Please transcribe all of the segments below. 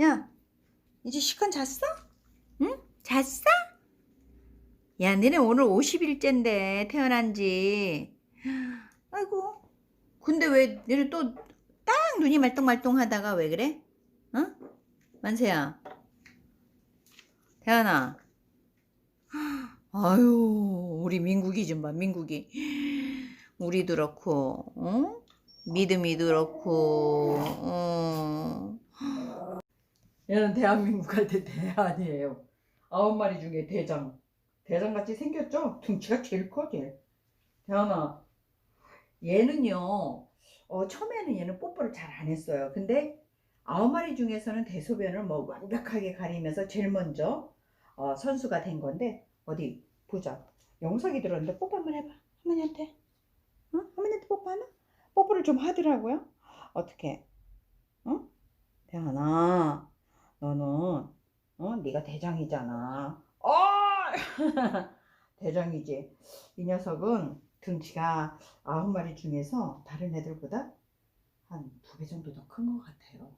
야, 이제 시간 잤어? 응? 잤어? 야, 너네 오늘 50일째인데 태어난 지. 아이고. 근데 왜 너네 또 딱 눈이 말똥말똥 하다가 왜 그래? 어? 만세야. 태연아. 아유, 우리 민국이 좀 봐, 민국이. 우리도 그렇고, 어? 믿음이 그렇고, 어. 얘는 대한민국 할때 대안이에요. 아홉 마리 중에 대장. 대장같이 생겼죠? 등치가 제일 커, 제일. 대안아, 얘는요, 어, 처음에는 얘는 뽀뽀를 잘 안 했어요. 근데 아홉 마리 중에서는 대소변을 뭐 완벽하게 가리면서 제일 먼저 어, 선수가 된 건데, 어디 보자. 영석이 들었는데 뽀뽀 한번 해봐. 할머니한테. 응? 할머니한테 뽀뽀하나? 뽀뽀를 좀 하더라고요. 어떻게? 어? 대안아, 너는 어 네가 대장이잖아. 어 대장이지. 이 녀석은 등치가 아홉 마리 중에서 다른 애들보다 한 두 배 정도 더 큰 것 같아요.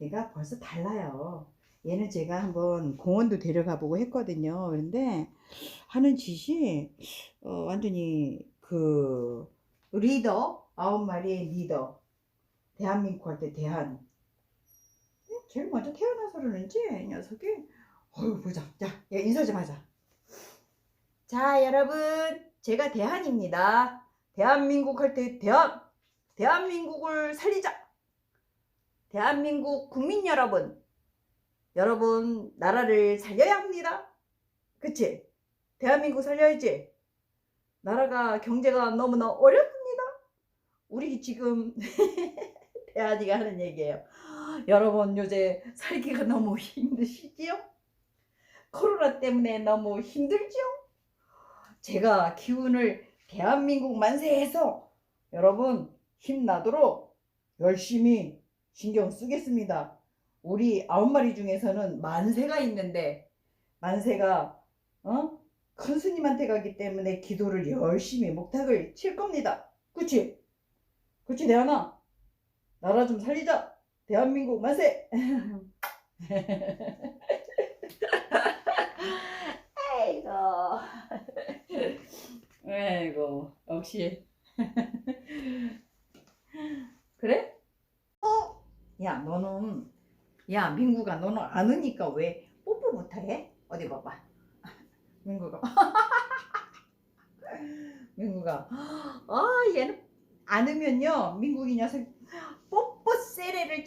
얘가 벌써 달라요. 얘는 제가 한번 공원도 데려가 보고 했거든요. 그런데 하는 짓이 어, 완전히 그 리더 아홉 마리의 리더 대한민국 할 때 대한 제일 먼저 태어나서 그러는지 이 녀석이? 어휴 보자. 자얘 인사 좀 하자. 자 여러분. 제가 대한입니다. 대한민국 할 때 대한 대한민국을 살리자. 대한민국 국민 여러분. 여러분 나라를 살려야 합니다. 그치? 대한민국 살려야지. 나라가 경제가 너무나 어렵습니다. 우리 지금 대한이가 하는 얘기예요 여러분 요새 살기가 너무 힘드시지요? 코로나 때문에 너무 힘들지요? 제가 기운을 대한민국 만세해서 여러분 힘나도록 열심히 신경 쓰겠습니다. 우리 아홉 마리 중에서는 만세가 있는데 만세가 어? 큰 스님한테 가기 때문에 기도를 열심히 목탁을 칠 겁니다. 그치? 그치 대한아? 나라 좀 살리자. 대한민국 만세! 아이고. 아이고, 역시. 그래? 어? 야, 너는, 야, 민구가 너는 아느니까 왜 뽀뽀부터 해? 어디 봐봐. 민구가. 민구가. 아, 얘는 안으면요, 민국이 녀석 뽀뽀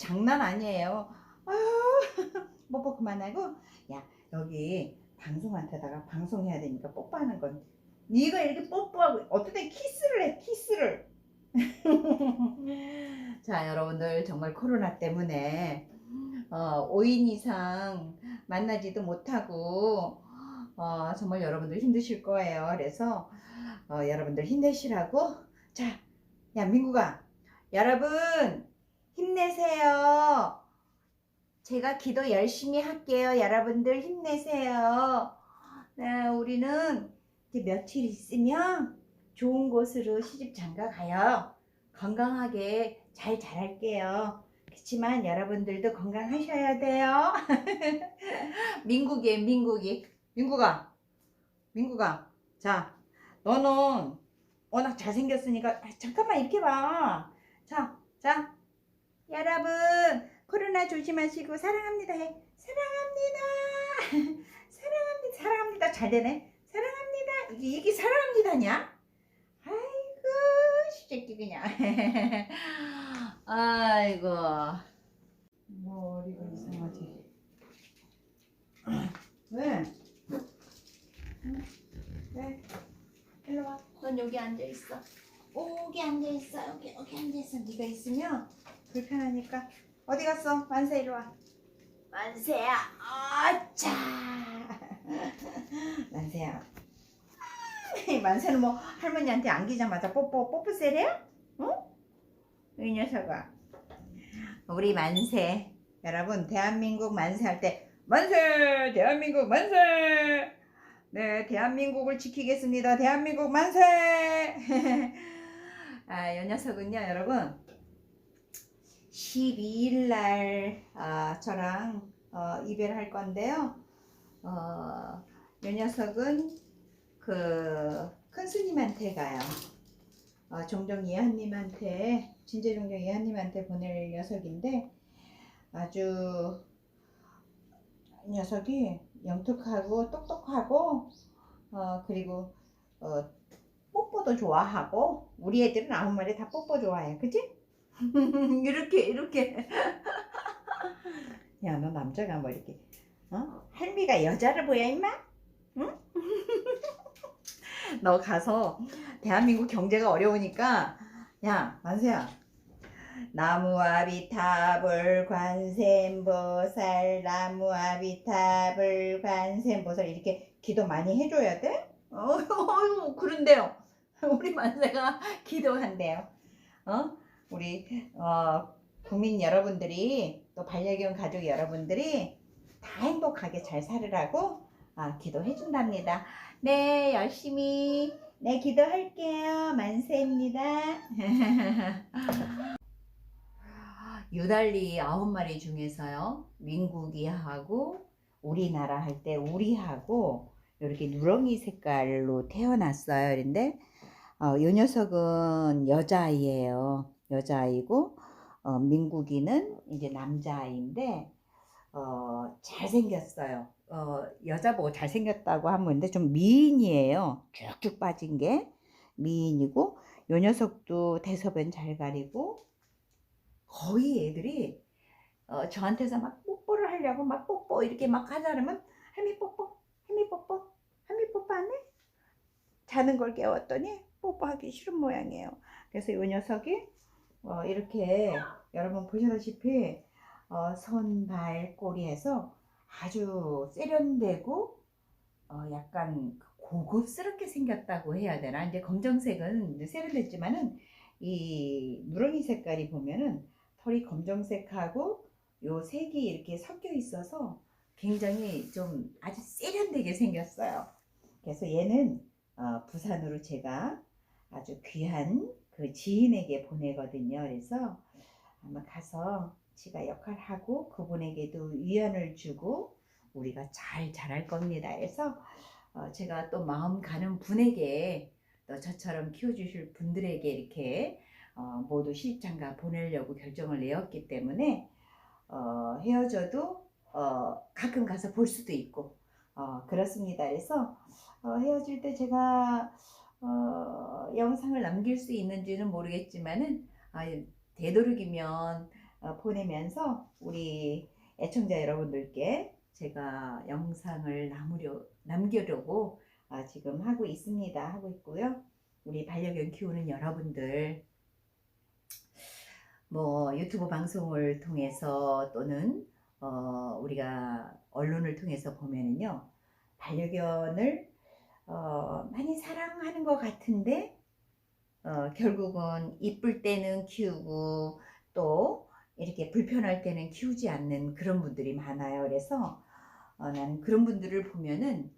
장난 아니에요. 아유, 뽀뽀 그만하고, 야, 여기 방송한테다가 방송해야 되니까 뽀뽀하는 건 네가 이렇게 뽀뽀하고 어떤 때 키스를 해, 키스를. 자, 여러분들 정말 코로나 때문에 어, 5인 이상 만나지도 못하고 어, 정말 여러분들 힘드실 거예요. 그래서 어, 여러분들 힘내시라고 자, 야 민구가 여러분 힘내세요. 제가 기도 열심히 할게요. 여러분들 힘내세요. 네, 우리는 며칠 있으면 좋은 곳으로 시집 장가 가요. 건강하게 잘 자랄게요. 그렇지만 여러분들도 건강하셔야 돼요. 민국이 민국이 민국아 민국아 자 너는 워낙 잘생겼으니까 아, 잠깐만 이렇게 봐. 자, 자 여러분 코로나 조심하시고 사랑합니다 해. 사랑합니다. 사랑합니다. 사랑합니다. 잘 되네. 사랑합니다. 이게 이게 사랑합니다냐? 아이고 시새끼 그냥. 아이고 머리가 이상하지. 왜? 응? 왜? 일로 와. 넌 여기 앉아 있어. 여기 앉아 있어. 여기 여기 앉아 있어. 네가 있으면 불편하니까. 어디 갔어? 만세 이리 와. 만세야. 아차. 만세야. 아, 만세는 뭐 할머니한테 안기자마자 뽀뽀 뽀뽀 세례야? 어? 이 녀석아. 우리 만세. 여러분 대한민국 만세 할 때 만세 대한민국 만세 네 대한민국을 지키겠습니다 대한민국 만세 아, 이 녀석은요 여러분 12일 날 아, 저랑 어, 이별할 건데요. 어, 이 녀석은 그 큰 스님한테 가요. 어, 종종 예한님한테 진짜 종종 예한님한테 보낼 녀석인데 아주 이 녀석이 영특하고 똑똑하고 어, 그리고 어, 뽀뽀도 좋아하고 우리 애들은 아무 말에 다 뽀뽀 좋아해 그치? 이렇게 이렇게 야 너 남자가 뭐 이렇게 어? 할미가 여자를 보여 임마? 응? 너 가서 대한민국 경제가 어려우니까 야 만세야 나무아비타불 관세음보살 나무아비타불 관세음보살 이렇게 기도 많이 해줘야 돼? 어휴 그런데요 우리 만세가 기도한대요 어? 우리 어, 국민 여러분들이 또 반려견 가족 여러분들이 다 행복하게 잘 살으라고 아, 기도해 준답니다. 네, 열심히 네 기도할게요. 만세입니다. 유달리 아홉 마리 중에서요. 민국이하고 우리나라 할 때 우리하고 이렇게 누렁이 색깔로 태어났어요. 그런데 어, 이 녀석은 여자아이예요. 여자아이고 어, 민국이는 이제 남자아이인데 어, 잘생겼어요. 어, 여자 보고 잘생겼다고 하면 근데 좀 미인이에요. 쭉쭉 빠진 게 미인이고 요 녀석도 대소변 잘 가리고 거의 애들이 어, 저한테서 막 뽀뽀를 하려고 막 뽀뽀 이렇게 막 하자 그러면 할미 뽀뽀 할미 뽀뽀 할미 뽀뽀 안 해? 자는 걸 깨웠더니 뽀뽀하기 싫은 모양이에요. 그래서 요 녀석이 어, 이렇게 여러분 보시다시피 어, 손, 발, 꼬리에서 아주 세련되고 어, 약간 고급스럽게 생겼다고 해야 되나? 이제 검정색은 세련됐지만은 이 누렁이 색깔이 보면은 털이 검정색하고 요 색이 이렇게 섞여 있어서 굉장히 좀 아주 세련되게 생겼어요. 그래서 얘는 어, 부산으로 제가 아주 귀한 그 지인에게 보내거든요. 그래서 아마 가서 지가 역할하고 그분에게도 위안을 주고 우리가 잘 자랄 겁니다. 그래서 어, 제가 또 마음 가는 분에게 또 저처럼 키워주실 분들에게 이렇게 어, 모두 시집장가 보내려고 결정을 내었기 때문에 어, 헤어져도 어, 가끔 가서 볼 수도 있고 어, 그렇습니다. 그래서 어, 헤어질 때 제가 어, 영상을 남길 수 있는지는 모르겠지만은 아, 되도록이면 어, 보내면서 우리 애청자 여러분들께 제가 영상을 남으려, 남기려고 아, 지금 하고 있습니다. 하고 있고요. 우리 반려견 키우는 여러분들 뭐 유튜브 방송을 통해서 또는 어, 우리가 언론을 통해서 보면은요 반려견을 어, 많이 사랑하는 것 같은데 어, 결국은 이쁠 때는 키우고 또 이렇게 불편할 때는 키우지 않는 그런 분들이 많아요. 그래서 어, 나는 그런 분들을 보면은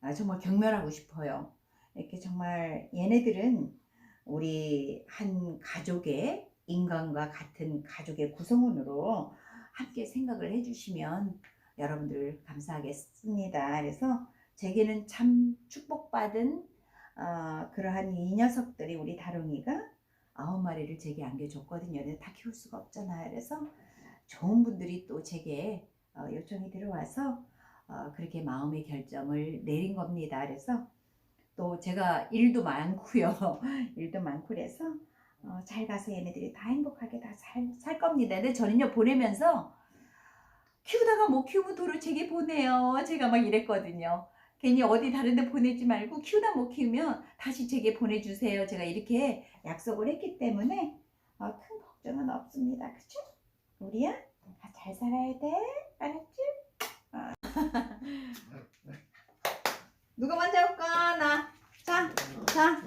아, 정말 경멸하고 싶어요. 이렇게 정말 얘네들은 우리 한 가족의 인간과 같은 가족의 구성원으로 함께 생각을 해주시면 여러분들 감사하겠습니다. 그래서 제게는 참 축복받은 어, 그러한 이 녀석들이 우리 다롱이가 아홉 마리를 제게 안겨줬거든요. 다 키울 수가 없잖아요. 그래서 좋은 분들이 또 제게 어, 요청이 들어와서 어, 그렇게 마음의 결정을 내린 겁니다. 그래서 또 제가 일도 많고요. 일도 많고 그래서 어, 잘 가서 얘네들이 다 행복하게 다살 겁니다. 근데 저는요 보내면서 키우다가 못 키우면 도로 제게 보내요. 제가 막 이랬거든요. 괜히 어디 다른 데 보내지 말고 키우다 못 키우면 다시 제게 보내주세요. 제가 이렇게 약속을 했기 때문에 어, 큰 걱정은 없습니다. 그쵸? 우리야? 다잘 살아야 돼. 알았지? 어. 누가 먼저 올까? 나. 자, 자,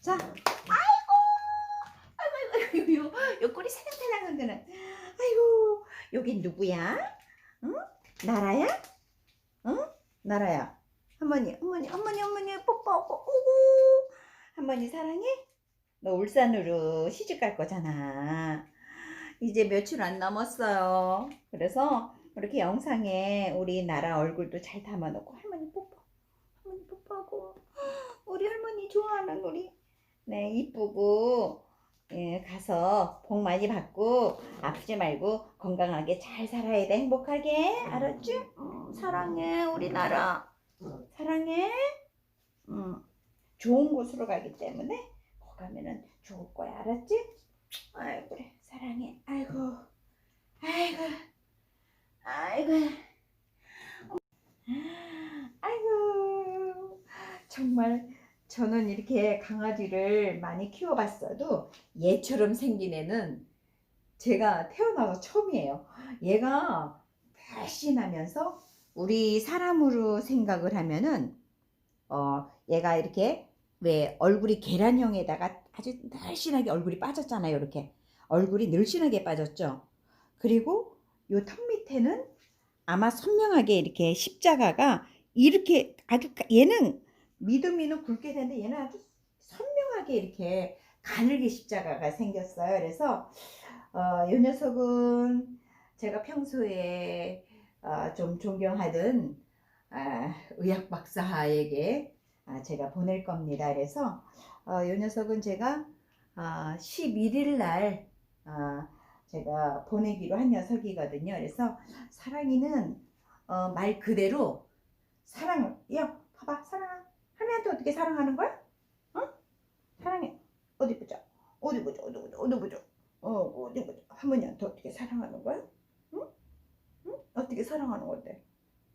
자. 아이고, 아이고, 아이고, 아이고, 요, 요 꼬리 살랑살랑 흔드는. 아이고, 여긴 누구야? 응? 나라야? 응? 나라야. 할머니, 할머니, 할머니, 할머니, 뽀뽀, 뽀뽀, 할머니 사랑해? 너 울산으로 시집 갈 거잖아. 이제 며칠 안 남았어요. 그래서 이렇게 영상에 우리나라 얼굴도 잘 담아놓고 할머니 뽀뽀, 할머니 뽀뽀하고 우리 할머니 좋아하는 우리 네 이쁘고 예, 가서 복 많이 받고 아프지 말고 건강하게 잘 살아야 돼 행복하게 알았지? 음, 사랑해 우리나라 사랑해. 음, 좋은 곳으로 가기 때문에 거기 가면은 좋을 거야 알았지? 아이고 그래 사랑해. 아이고 아이고 아이고. 아이고 정말 저는 이렇게 강아지를 많이 키워봤어도 얘처럼 생긴 애는 제가 태어나서 처음이에요. 얘가 날씬하면서 우리 사람으로 생각을 하면은 어 얘가 이렇게 왜 얼굴이 계란형에다가 아주 날씬하게 얼굴이 빠졌잖아요. 이렇게 얼굴이 늘씬하게 빠졌죠. 그리고 요 턱 밑에는 아마 선명하게 이렇게 십자가가 이렇게 아주 가- 얘는 믿음이는 굵게 되는데 얘는 아주 선명하게 이렇게 가늘게 십자가가 생겼어요. 그래서 어, 요 녀석은 제가 평소에 어, 좀 존경하던 아, 의학 박사에게 아, 제가 보낼 겁니다. 그래서 어, 이 녀석은 제가 아, 11일 날 아, 제가 보내기로 한 녀석이거든요. 그래서 사랑이는 어, 말 그대로 사랑, 야, 봐봐, 사랑아. 할머니한테 어떻게 사랑하는 거야? 어? 사랑해. 어디 보자. 어디 보자, 어디 보자, 어디 보자. 어, 어디 보자. 할머니한테 어떻게 사랑하는 거야? 응? 응? 어떻게 사랑하는 건데?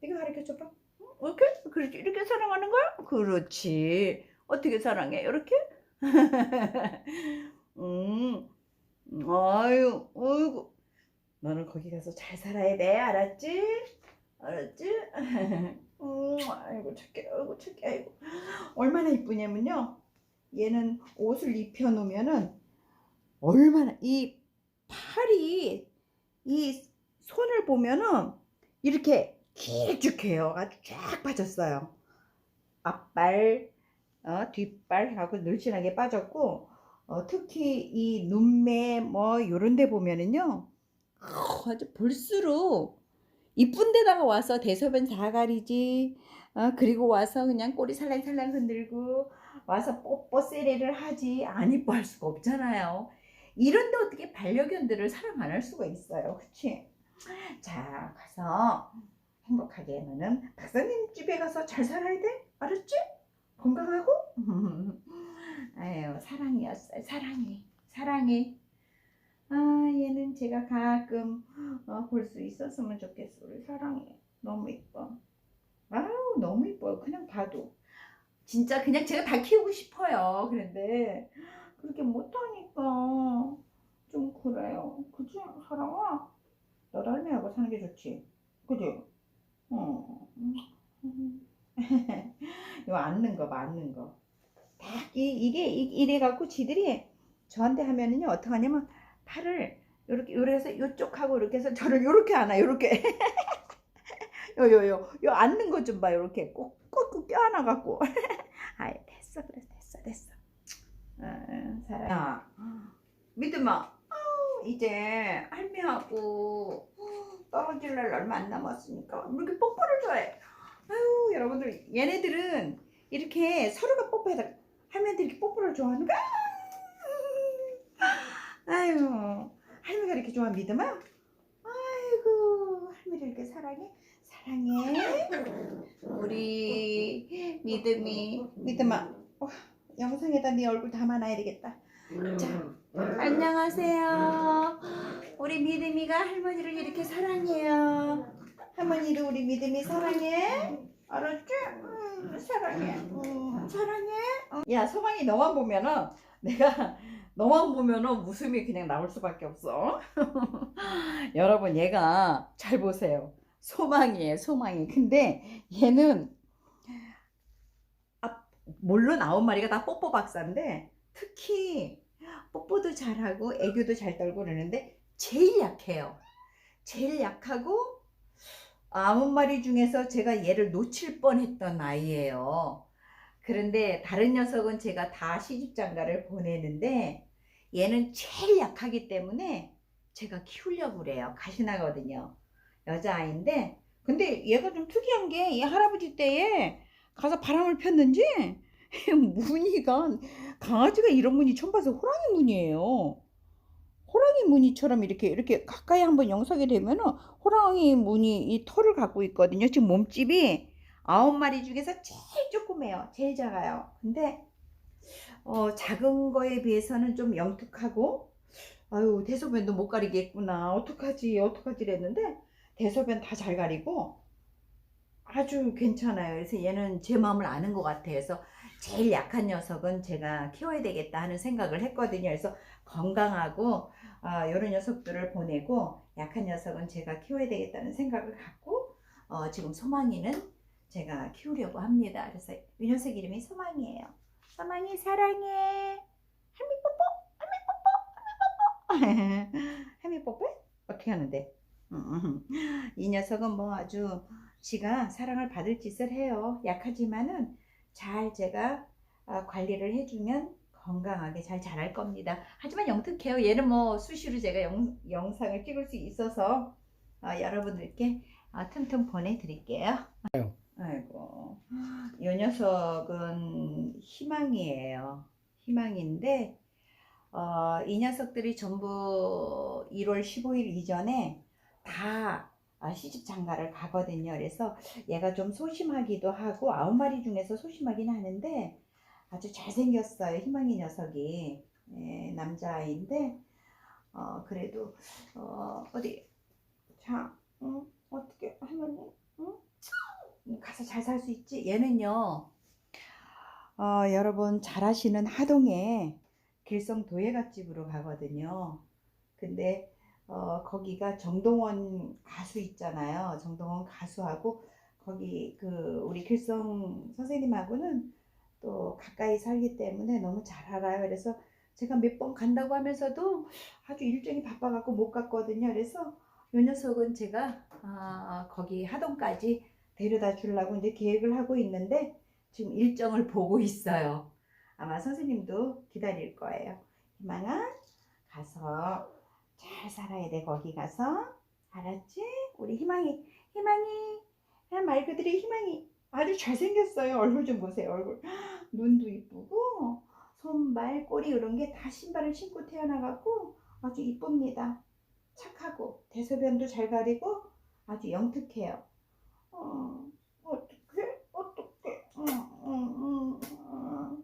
이거 가르쳐 줘봐. 응? 이렇게? 그렇지. 이렇게 사랑하는 거야? 그렇지. 어떻게 사랑해? 이렇게? 음. 아유, 어이구. 너는 거기 가서 잘 살아야 돼. 알았지? 알았지? 음, 아이고, 착해. 아이고, 착해. 아이고. 얼마나 이쁘냐면요. 얘는 옷을 입혀 놓으면은 얼마나 이 팔이 이 손을 보면은 이렇게 길쭉해요. 아주 쫙 빠졌어요. 앞발, 어, 뒷발 하고 늘씬하게 빠졌고, 어, 특히 이 눈매 뭐 요런 데 보면은요, 어, 아주 볼수록 이쁜 데다가 와서 대소변 다 가리지, 어, 그리고 와서 그냥 꼬리 살랑살랑 흔들고, 와서 뽀뽀 세례를 하지, 안 이뻐할 수가 없잖아요. 이런데 어떻게 반려견들을 사랑 안 할 수가 있어요. 그치? 자, 가서 행복하게 너는 박사님 집에 가서 잘 살아야 돼. 알았지? 건강하고. 아유, 사랑이었어요. 사랑해. 사랑해. 아, 얘는 제가 가끔 어, 볼수 있었으면 좋겠어. 우리 사랑해. 너무 이뻐. 아우, 너무 이뻐요. 그냥 봐도. 진짜 그냥 제가 다 키우고 싶어요. 그런데 그렇게 못하니까 좀 그래요. 그치? 사랑아? 할머니하고 사는 게 좋지. 그지? 어. 이거 앉는 거 봐, 앉는 거. 딱 이, 이게 이- 이래 갖고 지들이 저한테 하면은요 어떻게 하냐면 팔을 요렇게 요래서 요쪽하고 이렇게 해서 저를 요렇게 안아 요렇게. 요 요 요 요 앉는 거좀봐 요렇게. 꼭꼭 껴안아 갖고. 아이 됐어 그래 됐어 됐어. 어, 사랑아 믿음아. 아우, 이제 할미하고 떨어질 날 얼마 안 남았으니까. 왜 이렇게 뽀뽀를 좋아해. 아유 여러분들 얘네들은 이렇게 서로가 뽀뽀해다 할머니한테 이렇게 뽀뽀를 좋아하는 거야 아유 할머니가 이렇게 좋아하는 믿음아? 아이고 할머니를 이렇게 사랑해? 사랑해. 우리 믿음이 믿음아. 와, 영상에다 네 얼굴 담아놔야 되겠다. 자 안녕하세요 우리 믿음이가 할머니를 이렇게 사랑해요. 할머니를 우리 믿음이 사랑해? 알았지? 음, 사랑해. 음, 사랑해? 어. 야 소망이 너만 보면은 내가 너만 보면은 웃음이 그냥 나올 수밖에 없어. 여러분 얘가 잘 보세요. 소망이에요 소망이. 근데 얘는 아, 물론 아홉 마리가 다 뽀뽀 박사인데 특히 뽀뽀도 잘하고 애교도 잘 떨고 그러는데 제일 약해요 제일 약하고 아홉 마리 중에서 제가 얘를 놓칠 뻔했던 아이예요 그런데 다른 녀석은 제가 다 시집장가를 보내는데 얘는 제일 약하기 때문에 제가 키우려고 그래요. 가시나거든요. 여자아이인데 근데 얘가 좀 특이한 게 이 할아버지 때에 가서 바람을 폈는지 무늬가 강아지가 이런 무늬 처음 봐서 호랑이 무늬예요. 호랑이 무늬처럼 이렇게 이렇게 가까이 한번 영상이 되면은 호랑이 무늬 이 털을 갖고 있거든요. 지금 몸집이 아홉 마리 중에서 제일 조그매요. 제일 작아요. 근데 어, 작은 거에 비해서는 좀 영특하고 아유 대소변도 못 가리겠구나. 어떡하지 어떡하지 이랬는데 대소변 다 잘 가리고 아주 괜찮아요. 그래서 얘는 제 마음을 아는 것 같아요. 그래서 제일 약한 녀석은 제가 키워야 되겠다 하는 생각을 했거든요. 그래서 건강하고 아, 이런 녀석들을 보내고 약한 녀석은 제가 키워야 되겠다는 생각을 갖고 어, 지금 소망이는 제가 키우려고 합니다. 그래서 이 녀석 이름이 소망이에요. 소망이 사랑해. 할미 뽀뽀, 할미 뽀뽀, 할미 뽀뽀. 할미 뽀뽀? 어떻게 하는데? 음, 이 녀석은 뭐 아주 지가 사랑을 받을 짓을 해요. 약하지만은 잘 제가 아, 관리를 해주면 건강하게 잘 자랄 겁니다. 하지만 영특해요. 얘는 뭐 수시로 제가 영, 영상을 찍을 수 있어서 아, 여러분들께 아, 틈틈 보내드릴게요. 아이고, 이 녀석은 희망이에요. 희망인데, 어, 이 녀석들이 전부 1월 15일 이전에 다 아, 시집 장가를 가거든요. 그래서 얘가 좀 소심하기도 하고 아홉 마리 중에서 소심하긴 하는데 아주 잘생겼어요. 희망이 녀석이 예, 남자아이인데 어, 그래도 어, 어디 자 응? 어떻게 할머니 응? 가서 잘 살 수 있지? 얘는요 어, 여러분 잘 아시는 하동에 길성 도예갓집으로 가거든요. 근데 어, 거기가 정동원 가수 있잖아요. 정동원 가수하고 거기 그 우리 길성 선생님하고는 또 가까이 살기 때문에 너무 잘 알아요. 그래서 제가 몇 번 간다고 하면서도 아주 일정이 바빠갖고 못 갔거든요. 그래서 요 녀석은 제가 아, 거기 하동까지 데려다 주려고 이제 계획을 하고 있는데 지금 일정을 보고 있어요. 아마 선생님도 기다릴 거예요. 희망아 가서 잘 살아야 돼 거기 가서 알았지? 우리 희망이 희망이 아, 말 그대로 희망이 아주 잘생겼어요. 얼굴 좀 보세요. 얼굴. 눈도 이쁘고 손발 꼬리 이런 게 다 신발을 신고 태어나갖고 아주 이쁩니다. 착하고 대소변도 잘 가리고 아주 영특해요. 어, 어떡해? 어떡해? 응, 응, 응, 응.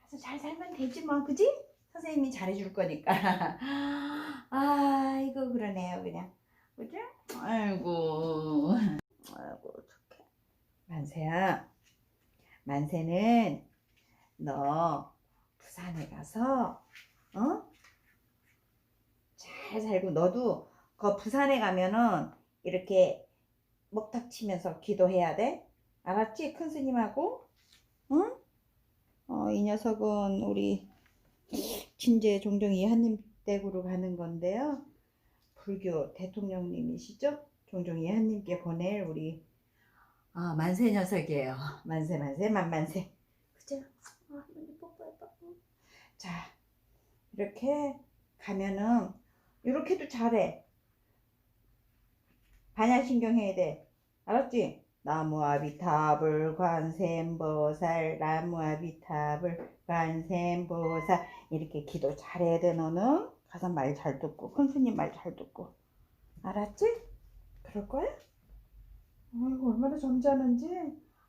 가서 잘 살면 되지 뭐 그지? 선생님이 잘해줄 거니까. 아이고 그러네요 그냥. 그죠? 아이고 만세야 만세는 너 부산에 가서 어? 잘 살고 너도 그 부산에 가면은 이렇게 먹탁 치면서 기도해야 돼 알았지? 큰 스님하고 응? 어, 이 녀석은 우리 진제 종종 이하님 댁으로 가는 건데요. 불교 대통령님이시죠? 종종 이하님께 보낼 우리 아 만세 녀석이에요. 만세 만세 만만세. 그죠? 아, 할머니 뽀뽀해봐. 자 이렇게 가면은 이렇게도 잘해. 반야신경 해야 돼. 알았지? 나무아비탑을 관세음보살 나무아비탑을 관세음보살 이렇게 기도 잘해야 돼 너는 가서 말잘 듣고 큰 스님 말 잘 듣고 알았지? 그럴 거야? 아이고 얼마나 점잖은지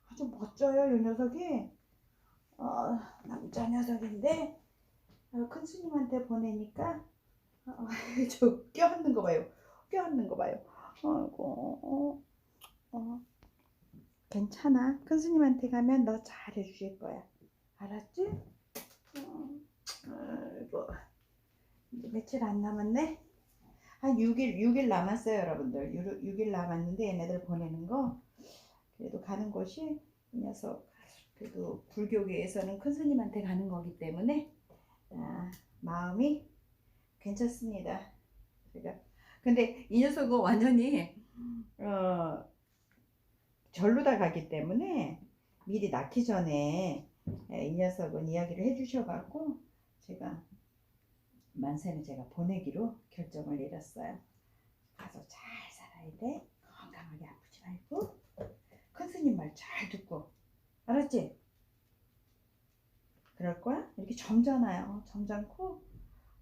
아주 멋져요 이 녀석이 어, 남자 녀석인데 어, 큰 스님한테 보내니까 어, 저 껴안는 거 봐요 껴안는 거 봐요 아이고 어, 어. 괜찮아. 큰 스님한테 가면 너 잘해 주실 거야. 알았지? 어, 아이고. 이제 며칠 안 남았네? 한 6일, 6일 남았어요, 여러분들. 6, 일 남았는데 얘네들 보내는 거. 그래도 가는 곳이 이 녀석, 그래도 불교계에서는 큰 스님한테 가는 거기 때문에, 아, 마음이 괜찮습니다. 그러니까. 근데 이 녀석은 완전히, 어, 절로 다 가기 때문에 미리 낳기 전에 이 녀석은 이야기를 해주셔갖고 제가 만세는 제가 보내기로 결정을 내렸어요. 가서 잘 살아야 돼. 건강하게 아프지 말고 큰 스님 말 잘 듣고 알았지? 그럴 거야? 이렇게 점잖아요. 점잖고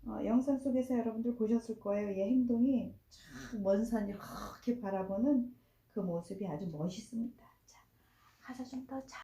어, 영상 속에서 여러분들 보셨을 거예요. 얘 행동이 참먼 산을 그렇게 바라보는 그 모습이 아주 멋있습니다. 자, 가서 좀더잘